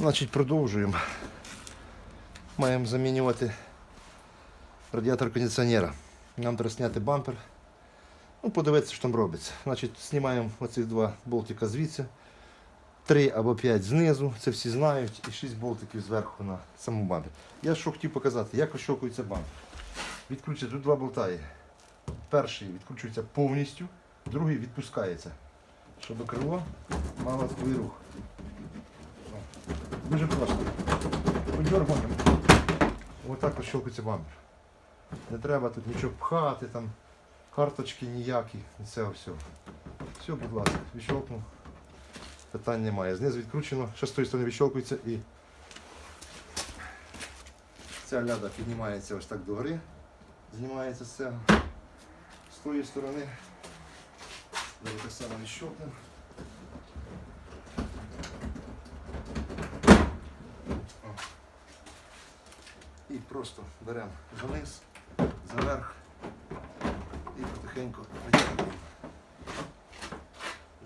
Значить, продовжуємо. Маємо замінювати радіатор кондиціонера. Нам треба зняти бампер. Ну, подивитися, що там робиться. Значить, знімаємо оці два болтика звідси. Три або п'ять знизу, це всі знають, і шість болтиків зверху на самому бампері. Я що хотів показати, як ощокується бампер. Відкручується, тут два болта є. Перший відкручується повністю, другий відпускається, щоб крило мало свій рух. Дуже просто. Подергуємо. Отак ощокується бампер. Не треба тут нічого пхати, там, карточки ніякі, це все. Все, будь ласка, відщолкнув. Питань немає. Знизу відкручено, ще з тої сторони відщолкується і ця ляда піднімається ось так догори. Знімається з цього. З тої сторони. Далі так само відщолкнемо. І просто беремо заниз, заверх і потихеньку витягуємо.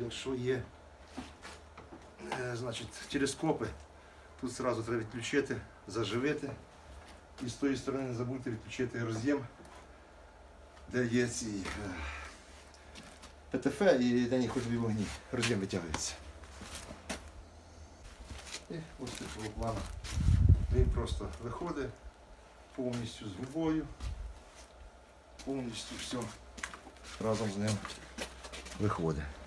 Якщо є е, значить, телескопи, тут зразу треба відключити, заживити. І з тої сторони не забудьте відключити роз'єм, де є ці е, ПТФ і денні ходові вогні. Роз'єм витягується. І ось такого плану. Він просто виходить повністю з губою, повністю все разом з ним виходить.